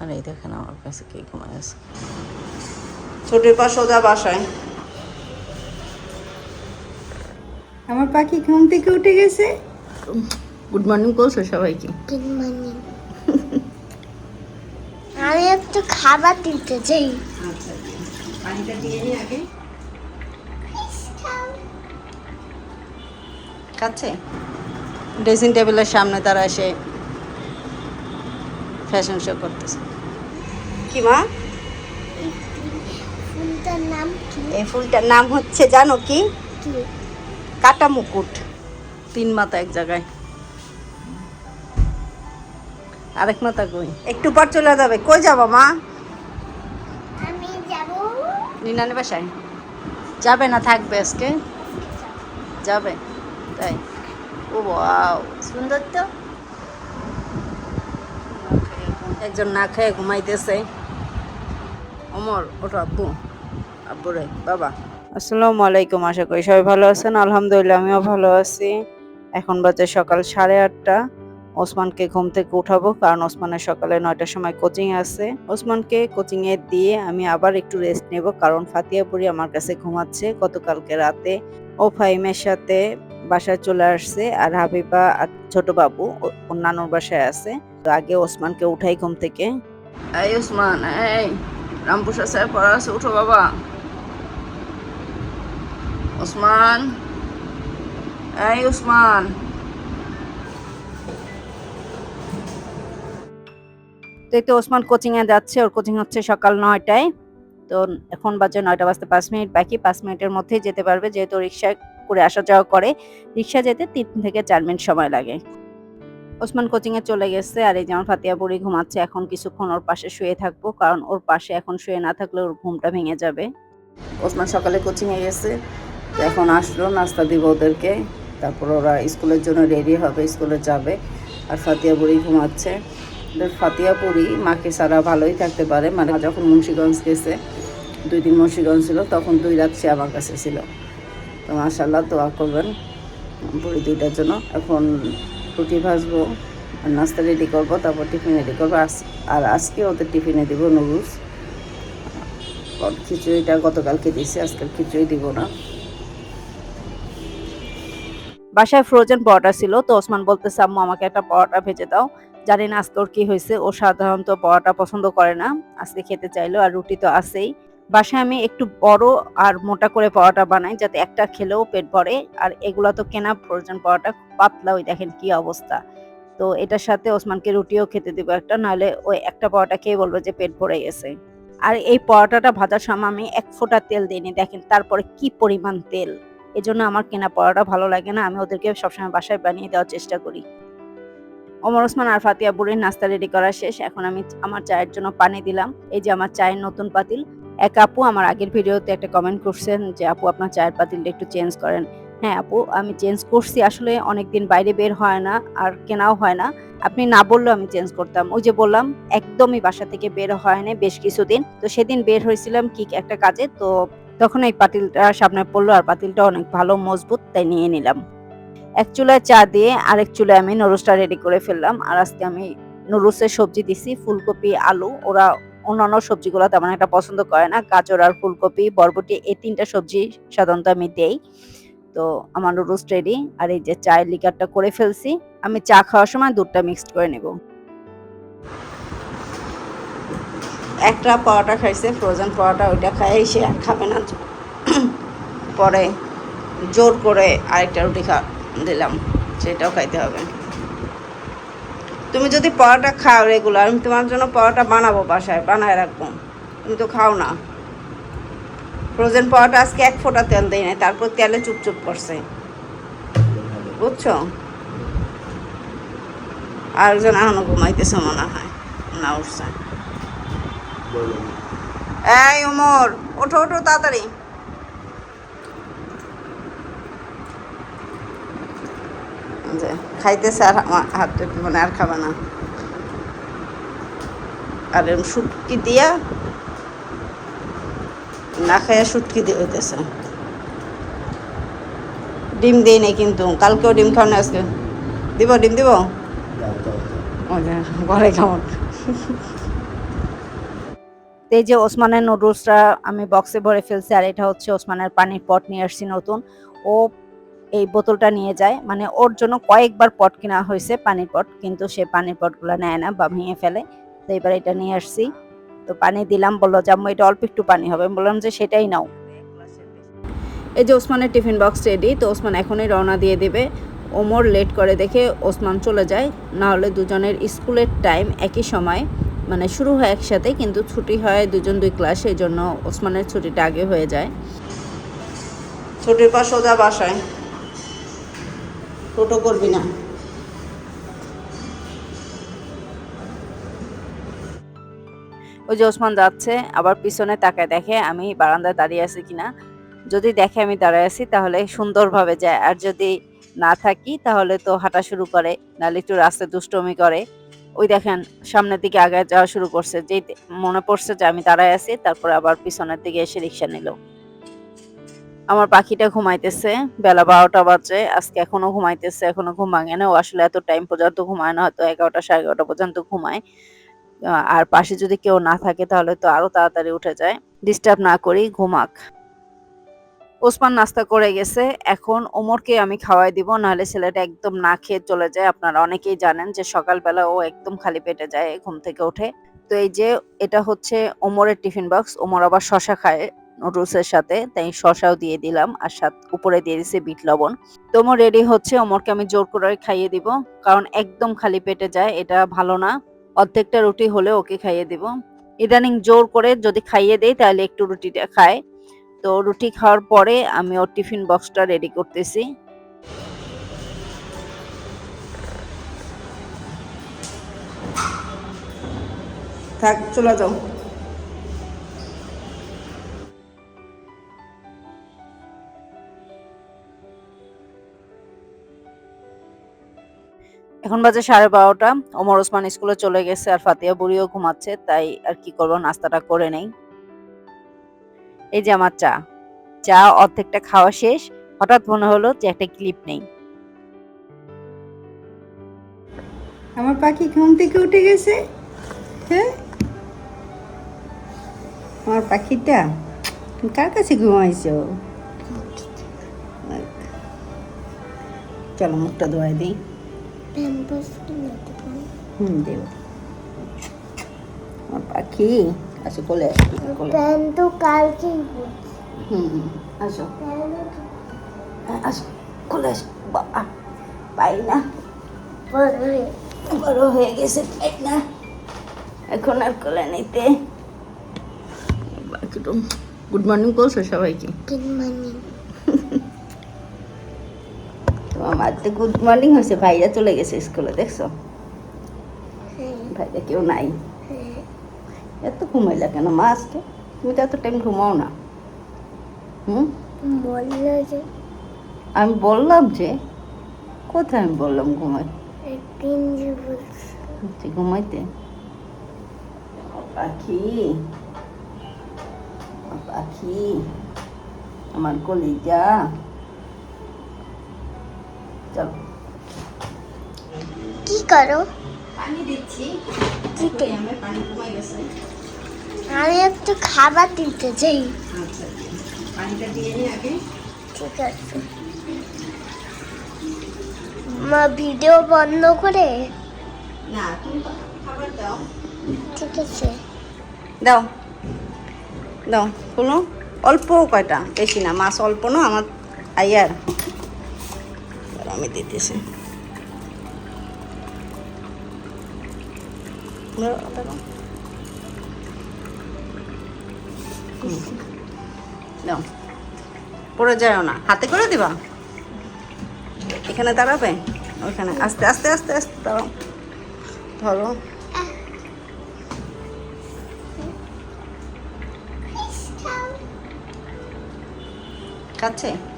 আর এই দেখেন আমার কাছে কে ঘুমায় আছে। ছুটির পর সোজা বাসায়। আমার পাখি ঘুম থেকে উঠে গেছে। গুড মর্নিং করছ সবাইকে। গুড মর্নিং আমি একটু খাবার দিতে চাই। আচ্ছা পানিটা দিয়ে নি আগে। খাচ্ছে ড্রেসিং টেবিলের সামনে তারা এসে ফ্যাশন শো করতেছে। কি মা? ফুলটার নাম কি? এই ফুলটার নাম হচ্ছে জানো কি? কি? কাটা মুকুট তিন মাথা এক জায়গায়। আরেক মাথা কই? একটু পর চলে যাবে। কই যাব মা? আমি যাব। নিনানি বাসায়? যাবে না থাকবে আজকে? যাবে তাই? ও বাও সুন্দর তো। একজন না খেয়ে ঘুমাইতেছে। অমর ওটা আব্বু। আব্বু রে বাবা। আসসালামু আলাইকুম আশা করি সবাই ভালো আছেন। আলহামদুলিল্লাহ আমিও ভালো আছি। এখন বাজে সকাল সাড়ে আটটা। ওসমানকে ঘুম থেকে উঠাবো কারণ ওসমানের সকালে নয়টার সময় কোচিং আছে। ওসমানকে কোচিং এ দিয়ে আমি আবার একটু রেস্ট নেব কারণ ফাতিয়া ফাতিয়াপুরি আমার কাছে ঘুমাচ্ছে। গতকালকে রাতে ও ফাইমের সাথে বাসায় চলে আসছে আর হাবিবা আর ছোট বাবু ওর বাসায় আছে। তো আগে ওসমানকে উঠাই ঘুম থেকে। এই ওসমান এই রামপুষা স্যার পড়া আছে, উঠো বাবা। ওসমান। এই ওসমান। তো এই তো ওসমান কোচিং এ যাচ্ছে, ওর কোচিং হচ্ছে সকাল নয়টায়। তো এখন বাজে নয়টা বাজতে পাঁচ মিনিট বাকি, পাঁচ মিনিটের মধ্যেই যেতে পারবে, যেহেতু রিক্সা করে আসা যাওয়া করে। রিক্সা যেতে তিন থেকে চার মিনিট সময় লাগে। ওসমান কোচিং এ চলে গেছে, আর এই যেমন ফাতিয়া বুড়ি ঘুমাচ্ছে, এখন কিছুক্ষণ ওর পাশে শুয়ে থাকব, কারণ ওর পাশে এখন শুয়ে না থাকলে ওর ঘুমটা ভেঙে যাবে। ওসমান সকালে কোচিং এ গেছে, এখন আসলো, নাস্তা দিব ওদেরকে, তারপর ওরা স্কুলের জন্য রেডি হবে, স্কুলে যাবে, আর ফাতিয়া বুড়ি ঘুমাচ্ছে। ফাতিয়া বুড়ি মাকে সারা ভালোই থাকতে পারে মানে যখন মুন্সিগঞ্জ গেছে, দুই দিন মুন্সিগঞ্জ ছিল, তখন দুই রাত সে আমার কাছে ছিল। তো মাশাল্লাহ দোয়া করবেন বুড়ি দুইটার জন্য। এখন রুটি ভাজবো, আর নাস্তা রেডি করব, তারপর টিফিন রেডি করব। আর আজকে ওদের টিফিনে দিব নুডলস। খিচুড়িটা গতকালকে দিয়েছি, আজকাল খিচুড়ি দিব না। বাসায় ফ্রোজেন পরোটা ছিল, তো ওসমান বলতেছে, আম্মু, আমাকে একটা পরোটা ভেজে দাও। জানি না আজকে ওর কি হয়েছে, ও সাধারণত পরোটা পছন্দ করে না, আজকে খেতে চাইলো, আর রুটি তো আছেই। বাসায় আমি একটু বড় আর মোটা করে পরোটা বানাই, যাতে একটা খেলেও পেট ভরে। আর এগুলা তো কেনা প্রয়োজন, পরোটা পাতলা, ওই দেখেন কি অবস্থা। তো এটার সাথে ওসমানকে রুটিও খেতে দেবো একটা, নাহলে ওই একটা পরোটা খেয়ে বলব যে পেট ভরে গেছে। আর এই পরোটাটা ভাজার সময় আমি এক ফোঁটা তেল দিইনি দেখেন তারপরে কি পরিমাণ তেল। এজন্য আমার কেনা পরোটা ভালো লাগে না, আমি ওদেরকে সবসময় বাসায় বানিয়ে দেওয়ার চেষ্টা করি। ওমর ওসমান আর ফাতিয়া বুড়ির নাস্তা রেডি করা শেষ। এখন আমি আমার চায়ের জন্য পানি দিলাম। এই যে আমার চায়ের নতুন পাতিল। এক আপু আমার আগের ভিডিওতে একটা কমেন্ট করছেন যে, আপু, আপনার চায়ের পাতিলটা একটু চেঞ্জ করেন। হ্যাঁ আপু, আমি চেঞ্জ করছি। আসলে অনেকদিন বাইরে বের হয় না, আর কেনাও হয় না। আপনি না বললেও আমি চেঞ্জ করতাম। ওই যে বললাম, একদমই বাসা থেকে বের হয় না বেশ কিছুদিন। তো সেদিন বের হয়েছিলাম কি একটা কাজে। তো তখন এই পাতিলটা সামনে পড়ল, আর পাতিলটা অনেক ভালো, মজবুত, তাই নিয়ে নিলাম। এক চুলায় চা দিয়ে আরেক চুলায় আমি নুডলসটা রেডি করে ফেললাম। আর আজকে আমি নুডলসের সবজি দিছি, ফুলকপি, আলু। ওরা অন্যান্য সবজিগুলো তেমন একটা পছন্দ করে না। গাজর আর ফুলকপি, বরবটি, এই তিনটা সবজি সাধারণত আমি দেই। তো আমার নুডলস রেডি আর এই যে চায়ের লিকারটা করে ফেলছি। আমি চা খাওয়ার সময় দুধটা মিক্সড করে নেব। একটা পরোটা খাইছে ফ্রোজেন পরোটা, ওইটা খাই সে আর খাবে না। পরে জোর করে আরেকটা রুটি খা দিলাম সেটাও খাইতে হবে। তুমি যদি পরোটা খাও রেগুলার আমি তোমার জন্য পরোটা বানাবো বাসায় বানায় রাখব। তুমি তো খাও না। ফ্রোজেন পরোটা আজকে এক ফোঁটা তেল দেয় নাই তারপর তেলে চুপচুপ করছে। বুঝছ? আরেকজন এখনও ঘুমাইতেছে মনে হয়। না উঠছে। এই ওমর ওঠো ওঠো তাড়াতাড়ি। যে খাইতেছে আর হাত মানে আর খাবে না। আর শুটকি দিয়া না খাইয়া শুটকি দিয়ে হইতেছে। ডিম দিই নাই কিন্তু, কালকেও ডিম খাও না আজকে দিব, ডিম দিব? ঘরে খাওয়ান এই যে ওসমানের নুডলসটা আমি বক্সে ভরে ফেলছি, আর এটা হচ্ছে ওসমানের পানির পট নিয়ে আসছি নতুন। ও এই বোতলটা নিয়ে যায়। মানে ওর জন্য কয়েকবার পট কেনা হয়েছে পানির পট কিন্তু সে পানির পটগুলো নেয় না বা ভেঙে ফেলে। তো এবার এটা নিয়ে আসছি। তো পানি দিলাম বলল যে আম্মু এটা অল্প একটু পানি হবে। আমি বললাম যে সেটাই নাও। এই যে ওসমানের টিফিন বক্স রেডি তো ওসমান এখনই রওনা দিয়ে দেবে। ওমর লেট করে দেখে ওসমান চলে যায়। না হলে দুজনের স্কুলের টাইম একই সময়। মানে শুরু হয় একসাথে কিন্তু ছুটি হয় দুজন দুই ক্লাস এই জন্য ওসমানের ছুটিটা আগে হয়ে যায়। ছুটির পর সোজা বাসায়। টোটো করবি না। ওই যে ওসমান যাচ্ছে, আবার পিছনে তাকায় দেখে আমি বারান্দায় দাঁড়িয়ে আছি কিনা। যদি দেখে আমি দাঁড়ায় আছি, তাহলে সুন্দরভাবে যায়। আর যদি না থাকি, তাহলে তো হাঁটা শুরু করে, নাহলে একটু রাস্তায় দুষ্টমি করে। ওই দেখেন, সামনের দিকে আগে যাওয়া শুরু করছে। যেই মনে পড়ছে যে আমি দাঁড়ায় আছি, তারপর আবার পিছনের দিকে এসে রিক্সা নিল। আমার পাখিটা ঘুমাইতেছে, বেলা বারোটা বাজে, আজকে এখনও ঘুমাইতেছে, এখনও ঘুম ভাঙে না, ও আসলে এত টাইম পর্যন্ত ঘুমায় না, হয়তো এগারোটা, সাড়ে এগারোটা পর্যন্ত ঘুমায়। আর পাশে যদি কেউ না থাকে তাহলে তো আরও তাড়াতাড়ি উঠে যায়। ডিস্টার্ব না করি ঘুমাক। ওসমান নাস্তা করে গেছে, এখন ওমরকে আমি খাওয়াই দিব, নাহলে ছেলেটা একদম না খেয়ে চলে যায়। আপনারা অনেকেই জানেন যে সকালবেলা ও একদম খালি পেটে যায় ঘুম থেকে উঠে। তো এই যে, এটা হচ্ছে ওমরের টিফিন বক্স ওমর আবার শশা খায়। নুডলসের সাথে, তাই শশাও দিয়ে দিলাম আর সাথে উপরে দিয়ে দিছে বিট লবণ। তো ওমর রেডি হচ্ছে, ওমরকে আমি জোর করে খাইয়ে দিব, কারণ একদম খালি পেটে যায়, এটা ভালো না। অর্ধেকটা রুটি হলে ওকে খাইয়ে দিব। ইদানিং জোর করে যদি খাইয়ে দেই, তাহলে একটু রুটিটা খায়। তো রুটি খাওয়ার পরে আমি ওর টিফিন বক্সটা রেডি করতেছি। থাক, চলে যাও। এখন বাজে সাড়ে বারোটা। ওমর ওসমান স্কুলে চলে গেছে আর ফাতিয়া বুড়িও ঘুমাচ্ছে, তাই আর কি করব, নাস্তাটা করে নেই। এই যে আমার চা। চা অর্ধেকটা খাওয়া শেষ। হঠাৎ মনে হলো যে একটা ক্লিপ নেই। আমার পাখি ঘুম থেকে উঠে গেছে। হ্যাঁ? আমার পাখিটা কার কাছে ঘুমাইছো চলো মুখটা ধোয়াই দিই। হুম দেব পাখি আসো কোলে আসো কোলে তো কালকেই হুম হুম, আসো আসো কোলে আসো বাবা পাই না বড় হয়ে গেছে পাই না এখন আর কোলে নিতে গুড মর্নিং বলছো সবাইকে কিনমানি তো আমার তো গুড মর্নিং হয়েছে ভাইয়া চলে গেছে স্কুলে দেখছ? হ্যাঁ। ভাইয়া কেউ নাই। হ্যাঁ। এত ঘুমাইলা কেন মা আজকে? তুমি তো এত টাইম ঘুমাও না। হুম? আমি বললাম যে কোথায় আমি বললাম ঘুমাই? ঘুমাইতে? পাখি। পাখি। আমার কলিজা। চলো কি করো? পানি দিচ্ছি। দিতে আমার পানি গেছে। আমি একটু খাবার দিতে চাই। আচ্ছা পানিটা দিয়ে নি আগে। ঠিক আছে। মা ভিডিও বন্ধ করে? না তুমি খাবার দাও। ঠিক আছে। দাও। দাও কোনো অল্প কয়টা? বেশি না মাছ অল্প না আমার আইয়ার। আমি দিতেছি। পড়ে যাও না। হাতে করে দিবা? এখানে দাঁড়াবে? ওইখানে। আস্তে আস্তে আস্তে আস্তে দাঁড়াও। ধরো। কাছে?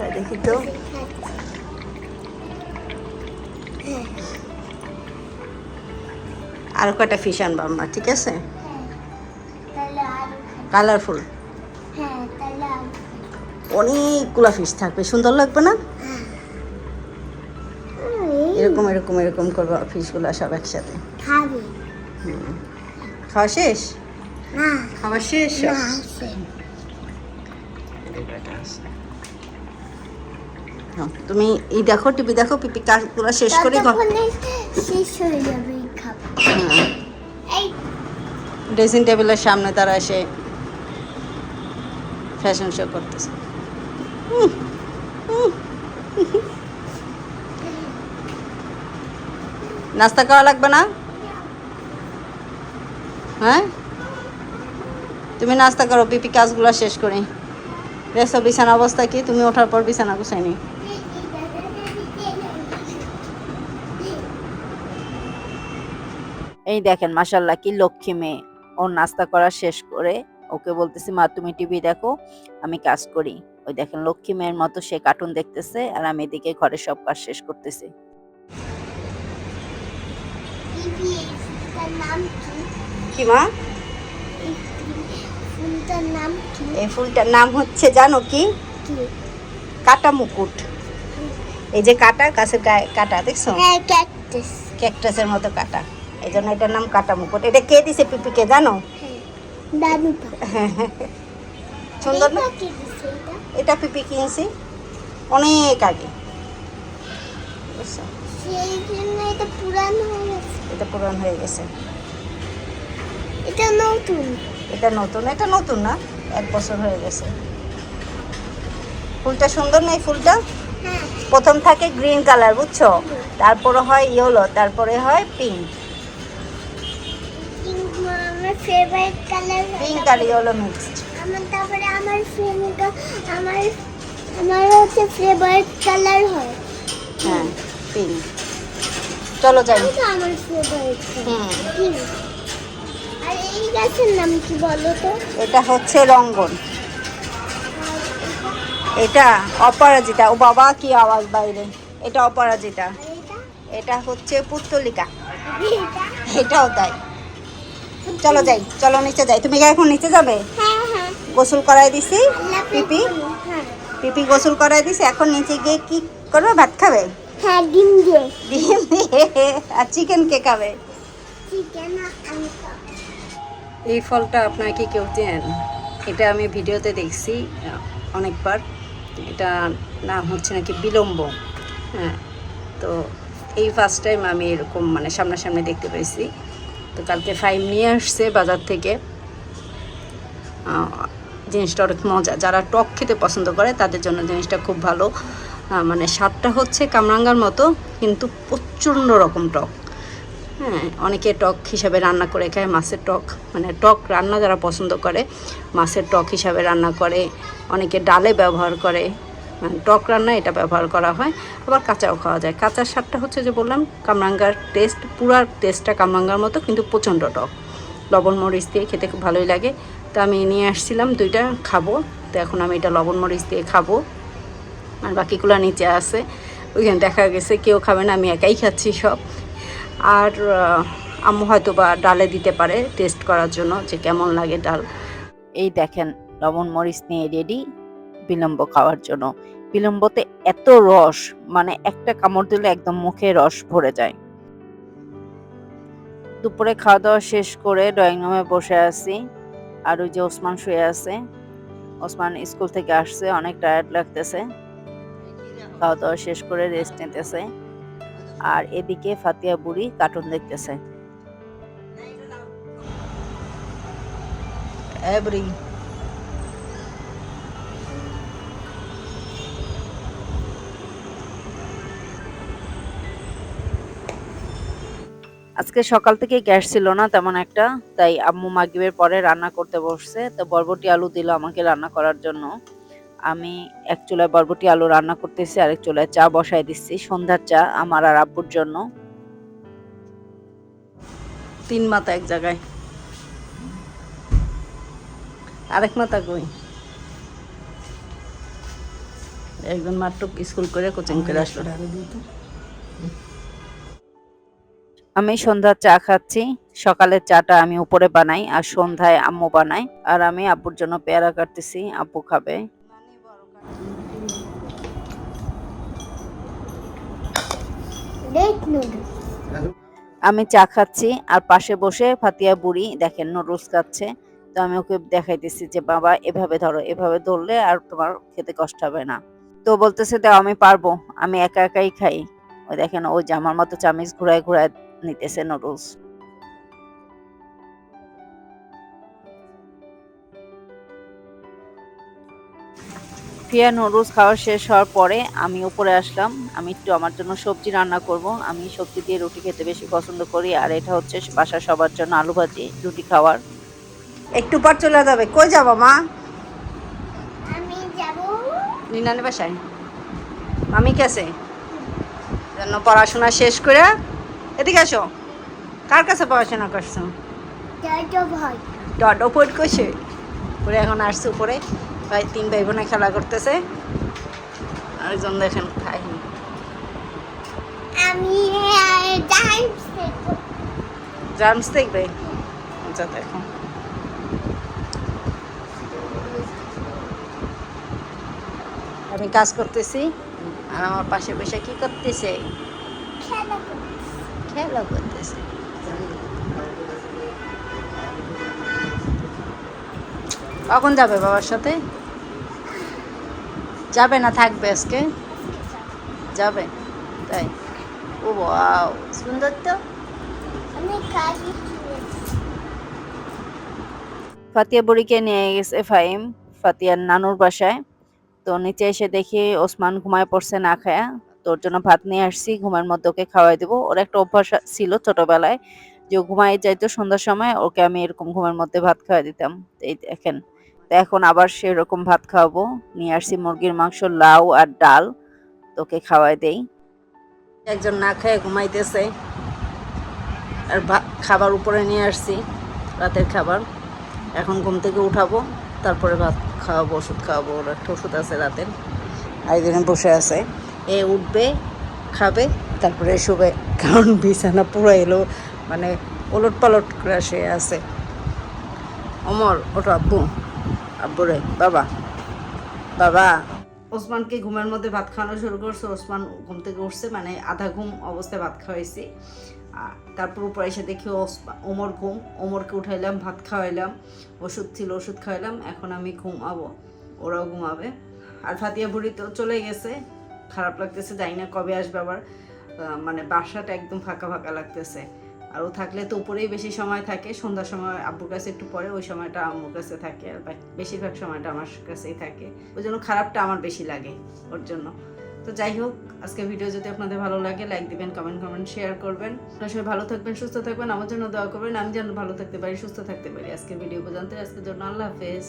কোথায় দেখি তো? আর কয়টা ফিশ আনব আমরা ঠিক আছে? কালারফুল হ্যাঁ অনেকগুলা ফিশ থাকবে সুন্দর লাগবে না? এরকম এরকম এরকম করব ফিশগুলো সব একসাথে। খাবে খাওয়া শেষ? খাওয়া শেষ? তুমি এই দেখো টিভি দেখো পিপি কাজগুলো শেষ করে শেষ হয়ে যাবে হ্যাঁ, ড্রেসিং টেবিলের সামনে তারা এসে ফ্যাশন শো করতেছে। নাস্তা করা লাগবে না? হ্যাঁ? তুমি নাস্তা করো পিপি কাজগুলো শেষ করি। দেখছ বিছানা অবস্থা কি? তুমি ওঠার পর বিছানা গুছাইনি এই দেখেন মাসাল্লাহ কি লক্ষ্মী মেয়ে। ওর নাস্তা করা শেষ করে ওকে বলতেছি মা তুমি টিভি দেখো আমি কাজ করি। ওই দেখেন লক্ষ্মী মেয়ের মতো সে কার্টুন দেখতেছে আর আমি এদিকে ঘরের সব কাজ শেষ করতেছি। কি মা? এই ফুলটার নাম হচ্ছে জানো কি? কাটা মুকুট এই যে কাটা গাছের কাটা দেখছ? ক্যাকটাস ক্যাকটাসের মতো কাটা। এই জন্য এটার নাম কাটা মুকুট এটা কে দিছে পিপিকে জানো? সুন্দর না? এটা। পিপি কিনছি অনেক আগে। এটা পুরানো হয়ে গেছে। এটা নতুন। এটা নতুন এটা নতুন না? এক বছর হয়ে গেছে। ফুলটা সুন্দর না এই ফুলটা? হ্যাঁ। প্রথম থাকে গ্রিন কালার বুঝছ? তারপরে হয় ইয়েলো তারপরে হয় পিঙ্ক। ফেভারিট কালার পিঙ্ক আর ইয়েলো মিক্সড আমার তারপরে আমার ফ্রেন্ড আমার আমার হচ্ছে ফেভারিট কালার হয়। হ্যাঁ পিঙ্ক চলো যাই। আমার ফেভারিট হুম। আর এই গাছের নাম কি বলো তো? এটা হচ্ছে রঙ্গন। এটা অপরাজিতা। ও বাবা কি আওয়াজ বাইরে। এটা অপরাজিতা। এটা? হচ্ছে পুত্তলিকা। এটাও তাই। চলো যাই চলো নিচে যাই। তুমি এখন নিচে যাবে? হ্যাঁ হ্যাঁ। গোসল করাই দিছি পিপি। হ্যাঁ। পিপি গোসল করাই দিছি এখন নিচে গিয়ে কি করবে? ভাত খাবে? হ্যাঁ ডিম দিয়ে। ডিম দিয়ে। আর চিকেন কে খাব। এই ফলটা আপনার কি কেউ চেন এটা আমি ভিডিওতে দেখছি অনেকবার। এটা নাম হচ্ছে নাকি বিলম্ব। হ্যাঁ তো এই ফার্স্ট টাইম আমি এরকম মানে সামনাসামনি দেখতে পেয়েছি। তো কালকে ফাইম নিয়ে আসছে বাজার থেকে। জিনিসটা অনেক মজা। যারা টক খেতে পছন্দ করে, তাদের জন্য জিনিসটা খুব ভালো। মানে স্বাদটা হচ্ছে কামরাঙ্গার মতো, কিন্তু প্রচণ্ড রকম টক। হ্যাঁ অনেকে টক হিসাবে রান্না করে খায়, মাছের টক। মানে টক রান্না যারা পছন্দ করে, মাছের টক হিসাবে রান্না করে। অনেকে ডালে ব্যবহার করে। টক রান্না এটা ব্যবহার করা হয়, আবার কাঁচাও খাওয়া যায়। কাঁচার স্বাদটা হচ্ছে যে বললাম, কামরাঙ্গার টেস্ট, পুরা টেস্টটা কামরাঙ্গার মতো, কিন্তু প্রচণ্ড টক। লবণ, মরিচ দিয়ে খেতে খুব ভালোই লাগে। তো আমি নিয়ে আসছিলাম দুইটা, খাব। তো এখন আমি এটা লবণ, মরিচ দিয়ে খাব। আর বাকিগুলো নিচে আছে। ওইখানে দেখা গেছে কেউ খাবে না, আমি একাই খাচ্ছি সব। আর আম্মু হয়তো বা ডালে দিতে পারে টেস্ট করার জন্য, যে কেমন লাগে ডাল। এই দেখেন, লবণ, মরিচ নিয়ে রেডি। বিলম্ব খাওয়ার জন্য। বিলম্বতে এত রস মানে একটা কামড় দিলে একদম মুখে রস ভরে যায়। দুপুরে খাওয়া দাওয়া শেষ করে ড্রয়িং রুমে বসে আছি। আর ওই যে ওসমান শুয়ে আছে। ওসমান স্কুল থেকে আসছে, অনেক টায়ার্ড লাগতেছে। খাওয়া দাওয়া শেষ করে রেস্ট নিতেছে। আর এদিকে ফাতিয়া বুড়ি কার্টুন দেখতেছে। এভরি আজকে সকাল থেকে গ্যাস ছিল না তেমন একটা তাই আম্মু মাগিবের পরে রান্না করতে বসছে। তো বরবটি আলু দিল আমাকে রান্না করার জন্য। আমি এক চুলায় বরবটি আলু রান্না করতেছি আরেক চুলায় চা বসাই দিচ্ছি সন্ধ্যার চা আমার আর আব্বুর জন্য। তিন মাথা এক জায়গায়। আরেক মাথা কই? একজন মাত্র স্কুল করে কোচিং করে আসলো। আমি সন্ধ্যার চা খাচ্ছি সকালের চাটা আমি উপরে বানাই আর সন্ধ্যায় আম্মু বানাই আর আমি আব্বুর জন্য পেয়ারা কাটতেছি আব্বু খাবে। আমি চা খাচ্ছি আর পাশে বসে ফাতিয়া বুড়ি দেখেন নুডলস খাচ্ছে তো আমি ওকে দেখাইতেছি যে বাবা এভাবে ধরো এভাবে ধরলে আর তোমার খেতে কষ্ট হবে না। তো বলতেছে দাও আমি পারব আমি একা একাই খাই। ওই দেখেন ওই জামার মতো চামিচ ঘুরায় ঘুরায় নিতেছে নুডলস ফিয়া নুডলস খাওয়া শেষ হওয়ার পরে আমি উপরে আসলাম। আমি একটু আমার জন্য সবজি রান্না করব। আমি সবজি দিয়ে রুটি খেতে বেশি পছন্দ করি আর এটা হচ্ছে বাসার সবার জন্য আলু ভাজি রুটি খাওয়ার। একটু পর চলে যাবে। কই যাব মা? আমি যাব। নিনানি বাসায়। মামি কাছে জন্য পড়াশোনা শেষ করে এদিকে আসো। কার কাছে পড়াশোনা করছ? ডট ওপর করছে পরে এখন আসছে উপরে। ভাই তিন ভাই বোনে খেলা করতেছে। আরেকজন দেখেন খাইনি আমি জার্মস দেখবে। আচ্ছা দেখো। আমি কাজ করতেছি আর আমার পাশে বসে কি করতেছে? খেলা খেলা করতেছে কখন যাবে বাবার সাথে? যাবে না থাকবে আজকে? যাবে তাই? ও বাও সুন্দর তো? ফাতিয়া বুড়িকে নিয়ে গেছে ফাইম ফাতিয়ার নানুর বাসায়। তো নিচে এসে দেখি ওসমান ঘুমায় পড়ছে না খায়া। তোর জন্য ভাত নিয়ে আসছি, ঘুমের মধ্যে ওকে খাওয়াই দেবো। ওর একটা অভ্যাস ছিল ছোটবেলায় যে ঘুমাই যাইতো সন্ধ্যার সময়, ওকে আমি এরকম ঘুমের মধ্যে ভাত খাওয়াই দিতাম। এই দেখেন, তো এখন আবার সেরকম ভাত খাওয়াবো। নিয়ে আসছি মুরগির মাংস, লাউ আর ডাল, তোকে খাওয়াই দেই। একজন না খেয়ে ঘুমাইতেছে, আর খাবার উপরে নিয়ে আসছি, রাতের খাবার। এখন ঘুম থেকে উঠাবো, তারপরে ভাত খাওয়াবো, ওষুধ খাওয়াবো, ওর একটা ওষুধ আছে রাতের। আরেকজনে বসে আছে। এ উঠবে, খাবে, তারপরে শুবে। কারণ বিছানা পুরো এলো মানে ওলট পালট করে সে আছে। অমর ওটা আব্বু। রে, বাবা। বাবা। ওসমানকে ঘুমের মধ্যে ভাত খাওয়ানো শুরু করছে? ওসমান ঘুম থেকে উঠছে মানে আধা ঘুম অবস্থায় ভাত খাওয়াইছি। তারপর উপরে এসে দেখি ওমর ঘুম। ওমরকে উঠাইলাম, ভাত খাওয়াইলাম। ওষুধ ছিল, ওষুধ খাওয়াইলাম। এখন আমি ঘুমাবো, ওরাও ঘুমাবে। আর ফাতিয়া বুড়ি তো চলে গেছে। খারাপ লাগতেছে, জানি না কবে আসবে আবার। মানে বাসাটা একদম ফাঁকা ফাঁকা লাগতেছে। আর ও থাকলে তো উপরেই বেশি সময় থাকে, সন্ধ্যার সময় আব্বুর কাছে একটু পরে ওই সময়টা আম্মুর কাছে থাকে, আর বেশিরভাগ সময়টা আমার কাছেই থাকে। ওই জন্য খারাপটা আমার বেশি লাগে ওর জন্য। তো যাই হোক আজকে ভিডিও যদি আপনাদের ভালো লাগে লাইক দিবেন কমেন্ট কমেন্ট শেয়ার করবেন। আপনার সবাই ভালো থাকবেন, সুস্থ থাকবেন, আমার জন্য দোয়া করবেন, আমি যেন ভালো থাকতে পারি, সুস্থ থাকতে পারি। আজকে ভিডিও পর্যন্ত আজকের জন্য আল্লাহ হাফেজ।